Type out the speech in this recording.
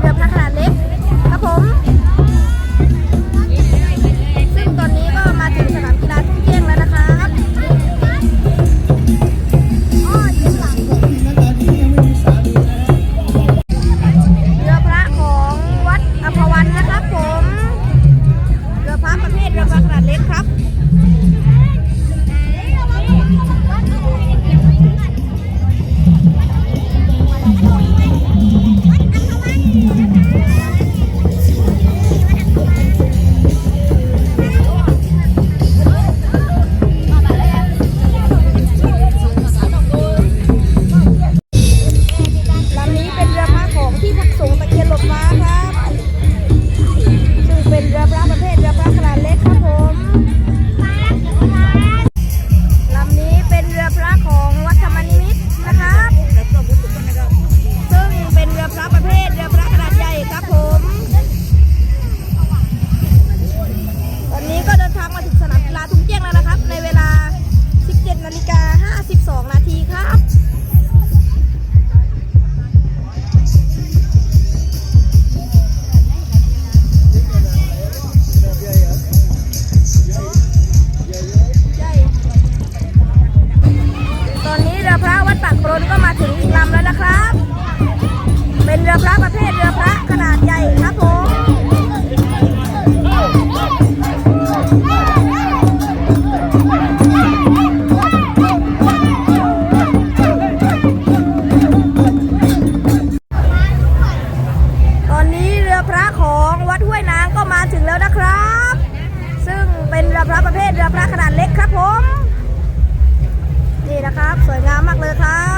เรือพระขนาดเล็กครับผม รือพระประเภทเรือพระขนาดใหญ่ครับผมตอนนี้เรือพระของวัดห้วยนางก็มาถึงแล้วนะครับ ซึ่งเป็นเรือพระประเภทเรือพระขนาดเล็กครับผม นี่นะครับ สวยงามมากเลยครับ